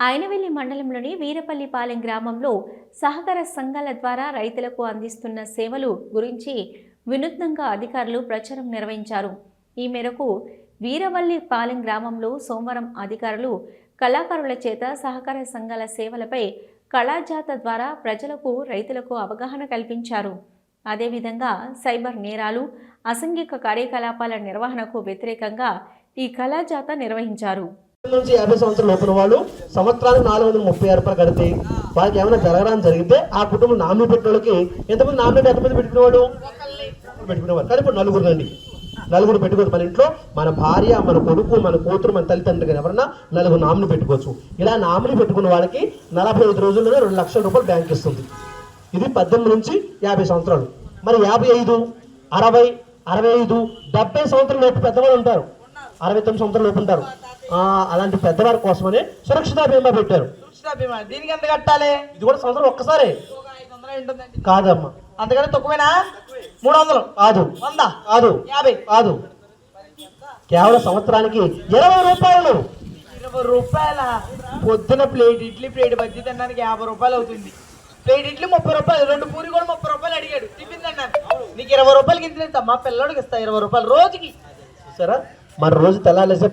ఆయనవెల్లి మండలంలోని వీరపల్లిపాలెం గ్రామంలో సహకార సంఘాల ద్వారా రైతులకు అందిస్తున్న సేవలు గురించి వినూత్నంగా అధికారులు ప్రచారం నిర్వహించారు. ఈ మేరకు వీరవల్లిపాలెం గ్రామంలో సోమవారం అధికారులు కళాకారుల చేత సహకార సంఘాల సేవలపై కళాజాత ద్వారా ప్రజలకు రైతులకు అవగాహన కల్పించారు. అదేవిధంగా సైబర్ నేరాలు అసంఘిక కార్యకలాపాల నిర్వహణకు వ్యతిరేకంగా ఈ కళాజాత నిర్వహించారు. నుంచి యాభై సంవత్సరాల లోపల వాళ్ళు సంవత్సరానికి నాలుగు వందల ముప్పై ఆరు రూపాయలు కడితే వాళ్ళకి ఏమైనా జరగడానికి జరిగితే ఆ కుటుంబం నామినీ పెట్టిన వాళ్ళకి ఎంతమంది నామినీ ఎంతమంది పెట్టుకునేవాడు పెట్టుకునేవాడు కానీ ఇప్పుడు నలుగురు రండి. నలుగురు పెట్టుకోవచ్చు. మన ఇంట్లో మన భార్య మన కొడుకు మన కూతురు మన తల్లిదండ్రులు ఎవరన్నా నలుగురు నామిని పెట్టుకోవచ్చు. ఇలా నామినీ పెట్టుకున్న వాళ్ళకి నలభై ఐదు రోజుల్లోనే రెండు లక్షల రూపాయలు బ్యాంక్ ఇస్తుంది. ఇది పద్దెనిమిది నుంచి యాభై సంవత్సరాలు. మరి యాభై ఐదు అరవై అరవై ఐదు డెబ్బై సంవత్సరాలు పెద్దవాళ్ళు ఉంటారు. అరవై తొమ్మిది సంవత్సరాల లోపు ఉంటారు. అలాంటి పెద్దవారి కోసమనే సురక్షిత బీమా పెట్టారు. సురక్షిత బీమా. దీనికి ఎంత కట్టాలి? ఇది కూడా సంవత్సరం ఒక్కసారే. కాదమ్మా. అంతకంటే తక్కువేనా? మూడు వందలు. కాదు. వంద? కాదు. యాభై? కాదు. కేవలం సంవత్సరానికి ఇరవై రూపాయలు. ఇరవై రూపాయల? పొద్దున ప్లేట్ ఇడ్లీ ప్లేట్ బజ్జీ తినడానికి యాభై రూపాయలు అవుతుంది. ప్లేట్ ఇడ్లీ ముప్పై రూపాయలు. రెండు పూరి కూడా ముప్పై రూపాయలు అడిగాడు. టిఫిన్ తిన్నాను. నీకు ఇరవై రూపాయలకి ఇంత మా పిల్లడికి ఇస్తా. ఇరవై రూపాయలు రోజుకి. చూసారా? మన రోజు తెల్లాలేసే